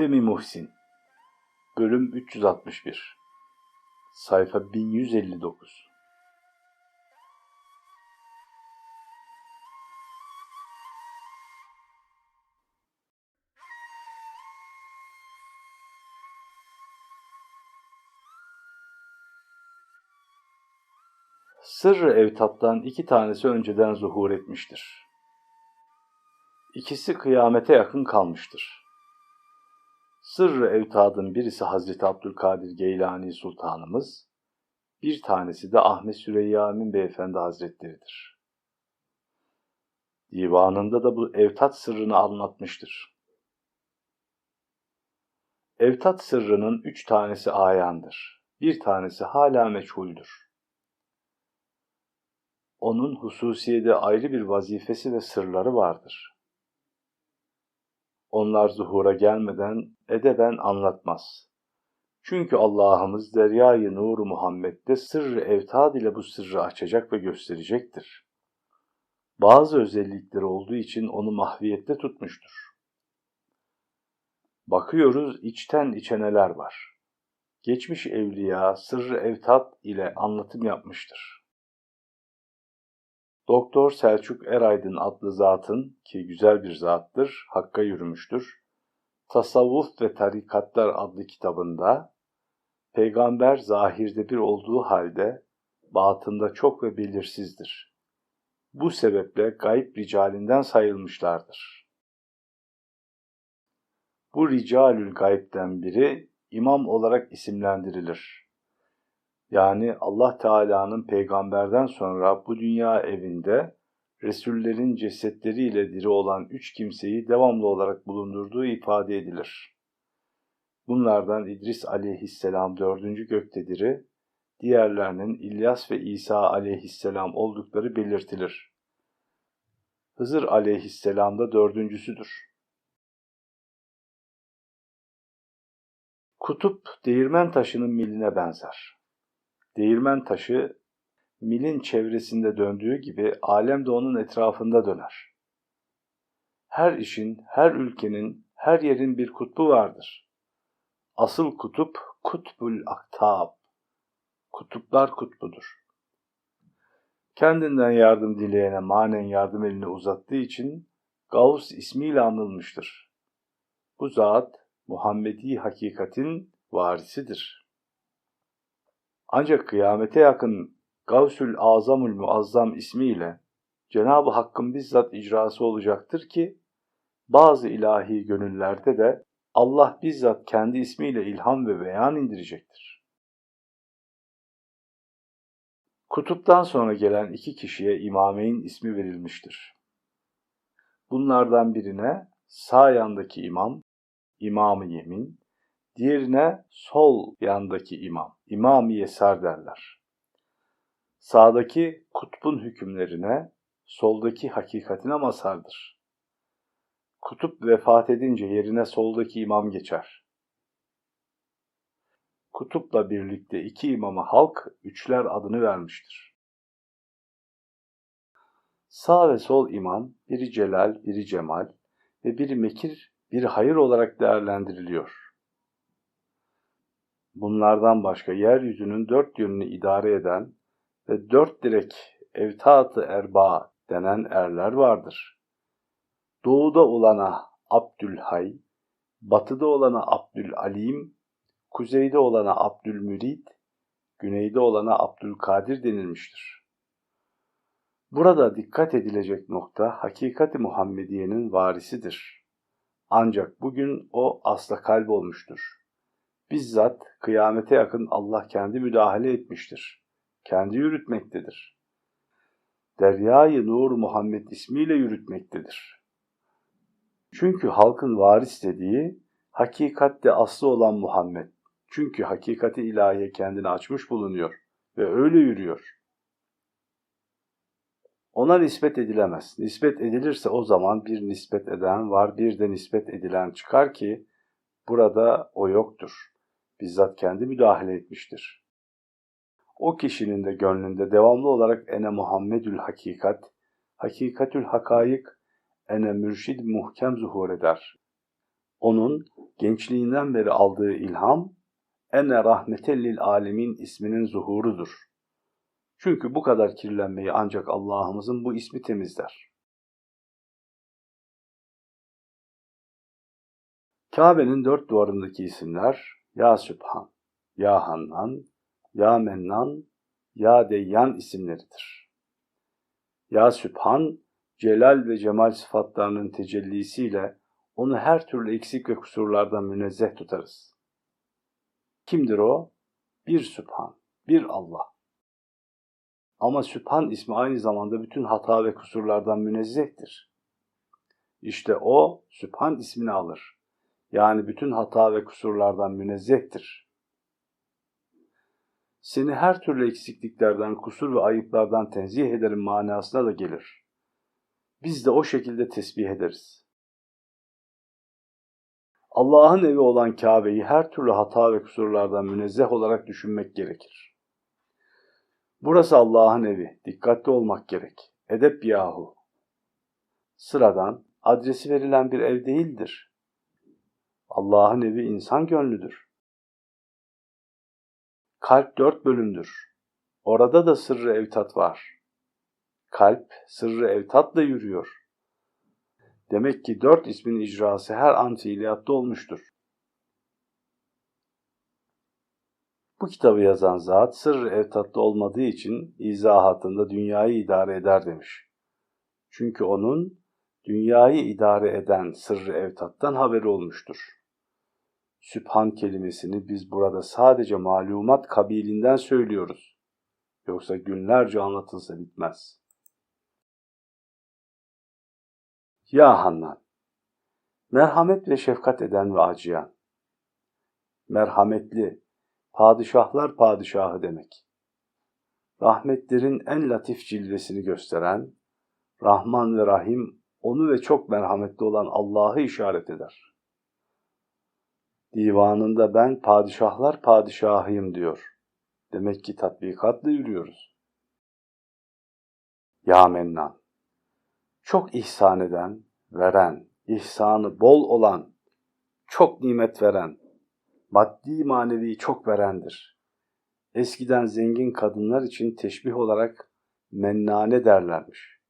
Femi Muhsin Bölüm 361 Sayfa 1159 Sırrı evtattan iki tanesi önceden zuhur etmiştir. İkisi kıyamete yakın kalmıştır. Sırrı evtadın birisi Hazreti Abdülkadir Geylani Sultanımız, bir tanesi de Ahmet Süreyya Amin Beyefendi Hazretleridir. Divanında da bu evtat sırrını anlatmıştır. Evtat sırrının üç tanesi ayandır. Bir tanesi hala meçhuldür. Onun hususiyede ayrı bir vazifesi ve sırları vardır. Onlar zuhura gelmeden edeben anlatmaz. Çünkü Allah'ımız deryayı nuru Muhammed'de sırrı evtad ile bu sırrı açacak ve gösterecektir. Bazı özellikleri olduğu için onu mahviyette tutmuştur. Bakıyoruz içten içe neler var. Geçmiş evliya sırrı evtat ile anlatım yapmıştır. Doktor Selçuk Eraydın adlı zatın ki güzel bir zattır, hakka yürümüştür. Tasavvuf ve Tarikatlar adlı kitabında peygamber zahirde bir olduğu halde batında çok ve belirsizdir. Bu sebeple gayb ricalinden sayılmışlardır. Bu ricalül gaybden biri imam olarak isimlendirilir. Yani Allah Teala'nın peygamberden sonra bu dünya evinde Resullerin cesetleriyle diri olan üç kimseyi devamlı olarak bulundurduğu ifade edilir. Bunlardan İdris aleyhisselam dördüncü gökte diğerlerinin İlyas ve İsa aleyhisselam oldukları belirtilir. Hızır aleyhisselam da dördüncüsüdür. Kutup değirmen taşının miline benzer. Değirmen taşı milin çevresinde döndüğü gibi alem de onun etrafında döner. Her işin, her ülkenin, her yerin bir kutbu vardır. Asıl kutup kutbul aktab. Kutuplar kutbudur. Kendinden yardım dileyene manen yardım elini uzattığı için Gavs ismiyle anılmıştır. Bu zat Muhammedi hakikatin varisidir. Ancak kıyamete yakın Gavsül Azamül Muazzam ismiyle Cenab-ı Hakk'ın bizzat icrası olacaktır ki bazı ilahi gönüllerde de Allah bizzat kendi ismiyle ilham ve beyan indirecektir. Kutuptan sonra gelen iki kişiye imameyn ismi verilmiştir. Bunlardan birine sağ yandaki imam, imamı yemin, diğerine sol yandaki imam, imam-ı yesar derler. Sağdaki kutbun hükümlerine, soldaki hakikatine mazhardır. Kutup vefat edince yerine soldaki imam geçer. Kutupla birlikte iki imama halk üçler adını vermiştir. Sağ ve sol imam biri celal, biri cemal ve biri mekir, biri hayır olarak değerlendiriliyor. Bunlardan başka yeryüzünün dört yönünü idare eden ve dört direk evtatı erba denen erler vardır. Doğuda olana Abdülhay, batıda olana Abdülalim, kuzeyde olana Abdülmürid, güneyde olana Abdülkadir denilmiştir. Burada dikkat edilecek nokta hakikati Muhammediye'nin varisidir. Ancak bugün o asla kalp olmuştur. Bizzat kıyamete yakın Allah kendi müdahale etmiştir. Kendi yürütmektedir. Deryayı Nur Muhammed ismiyle yürütmektedir. Çünkü halkın varis dediği hakikatte aslı olan Muhammed. Çünkü hakikati ilahiye kendini açmış bulunuyor ve öyle yürüyor. Ona nispet edilemez. Nispet edilirse o zaman bir nispet eden var, bir de nispet edilen çıkar ki burada o yoktur bizzat kendi müdahale etmiştir. O kişinin de gönlünde devamlı olarak ene Muhammedül hakikat, hakikatül hakayık, ene mürşid muhkem zuhur eder. Onun gençliğinden beri aldığı ilham ene rahmetellil alemin isminin zuhurudur. Çünkü bu kadar kirlenmeyi ancak Allah'ımızın bu ismi temizler. Kabe'nin dört duvarındaki isimler Ya Sübhan, Ya Hannan, Ya Mennan, Ya Deyyan isimleridir. Ya Sübhan, celal ve cemal sıfatlarının tecellisiyle onu her türlü eksik ve kusurlardan münezzeh tutarız. Kimdir o? Bir Sübhan, bir Allah. Ama Sübhan ismi aynı zamanda bütün hata ve kusurlardan münezzehtir. İşte o Sübhan ismini alır. Yani bütün hata ve kusurlardan münezzehtir. Seni her türlü eksikliklerden, kusur ve ayıplardan tenzih ederim manasına da gelir. Biz de o şekilde tesbih ederiz. Allah'ın evi olan Kabe'yi her türlü hata ve kusurlardan münezzeh olarak düşünmek gerekir. Burası Allah'ın evi, dikkatli olmak gerek. Edep yahu. Sıradan, adresi verilen bir ev değildir. Allah'ın evi insan gönlüdür. Kalp dört bölümdür. Orada da sırrı evtat var. Kalp sırrı evtatla yürüyor. Demek ki dört ismin icrası her an fiiliyatta olmuştur. Bu kitabı yazan zat sırrı evtatlı olmadığı için izahatında dünyayı idare eder demiş. Çünkü onun dünyayı idare eden sırrı evtattan haberi olmuştur. Sübhan kelimesini biz burada sadece malumat kabilinden söylüyoruz. Yoksa günlerce anlatılsa bitmez. Ya Hannan! Merhamet ve şefkat eden ve acıyan. Merhametli, padişahlar padişahı demek. Rahmetlerin en latif cilvesini gösteren, Rahman ve Rahim onu ve çok merhametli olan Allah'ı işaret eder. Divanında ben padişahlar padişahıyım diyor. Demek ki tatbikatla yürüyoruz. Ya Mennan! Çok ihsan eden, veren, ihsanı bol olan, çok nimet veren, maddi manevi çok verendir. Eskiden zengin kadınlar için teşbih olarak mennane derlermiş.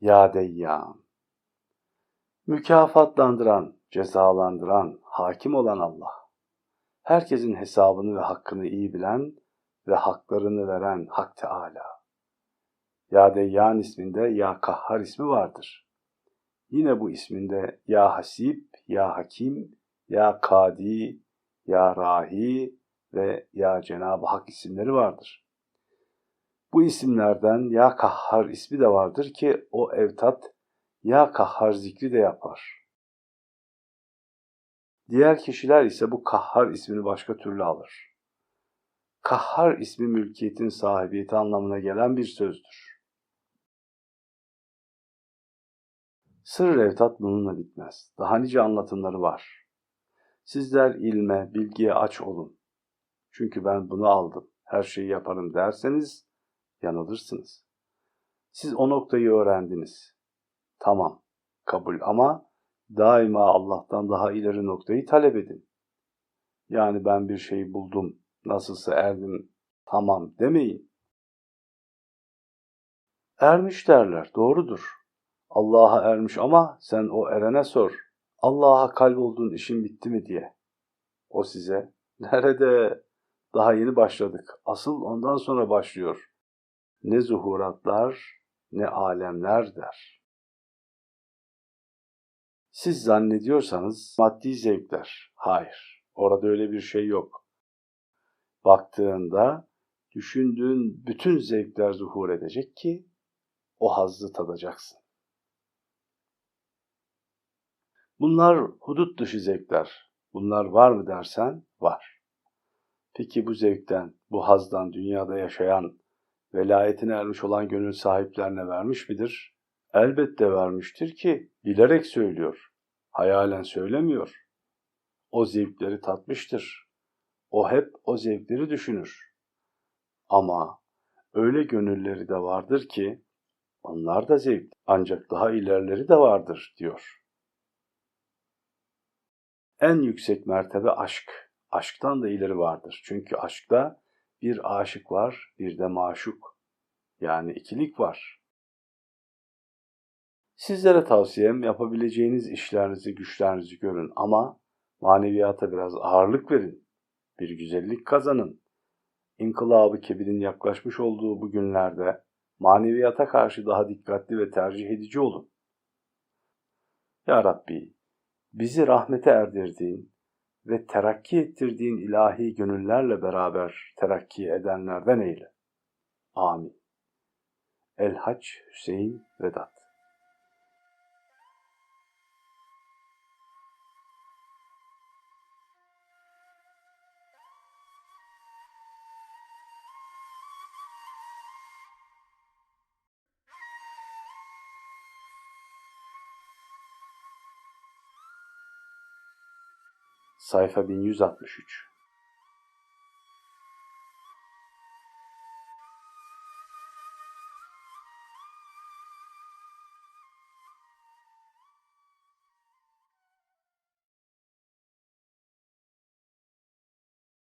Ya Deyyam! Mükafatlandıran, cezalandıran, hakim olan Allah. Herkesin hesabını ve hakkını iyi bilen ve haklarını veren Hak Teala. Ya Deyyan isminde Ya Kahhar ismi vardır. Yine bu isminde Ya Hasib, Ya Hakim, Ya Kadi, Ya Rahi ve Ya Cenab-ı Hak isimleri vardır. Bu isimlerden Ya Kahhar ismi de vardır ki o evtat Ya Kahhar zikri de yapar. Diğer kişiler ise bu kahhar ismini başka türlü alır. Kahhar ismi mülkiyetin sahibiyeti anlamına gelen bir sözdür. Sır evtat bununla bitmez. Daha nice anlatımları var. Sizler ilme, bilgiye aç olun. Çünkü ben bunu aldım, her şeyi yaparım derseniz yanılırsınız. Siz o noktayı öğrendiniz. Tamam, kabul ama daima Allah'tan daha ileri noktayı talep edin. Yani ben bir şeyi buldum, nasılsa erdim, tamam demeyin. Ermiş derler, doğrudur. Allah'a ermiş ama sen o erene sor. Allah'a kalboldun işin bitti mi diye. O size, nerede? Daha yeni başladık. Asıl ondan sonra başlıyor. Ne zuhuratlar, ne alemler der. Siz zannediyorsanız maddi zevkler. Hayır. Orada öyle bir şey yok. Baktığında düşündüğün bütün zevkler zuhur edecek ki o hazzı tadacaksın. Bunlar hudut dışı zevkler. Bunlar var mı dersen var. Peki bu zevkten, bu hazdan dünyada yaşayan, velayetine ermiş olan gönül sahiplerine vermiş midir? Elbette vermiştir ki bilerek söylüyor. Hayalen söylemiyor. O zevkleri tatmıştır. O hep o zevkleri düşünür. Ama öyle gönülleri de vardır ki onlar da zevk ancak daha ilerleri de vardır diyor. En yüksek mertebe aşk. Aşktan da ileri vardır. Çünkü aşkta bir aşık var, bir de maşuk. Yani ikilik var. Sizlere tavsiyem yapabileceğiniz işlerinizi, güçlerinizi görün ama maneviyata biraz ağırlık verin. Bir güzellik kazanın. İnkılabı kebirin yaklaşmış olduğu bu günlerde maneviyata karşı daha dikkatli ve tercih edici olun. Ya Rabbi, bizi rahmete erdirdiğin ve terakki ettirdiğin ilahi gönüllerle beraber terakki edenlerden eyle. Amin. El Haç Hüseyin Vedat Sayfa 1163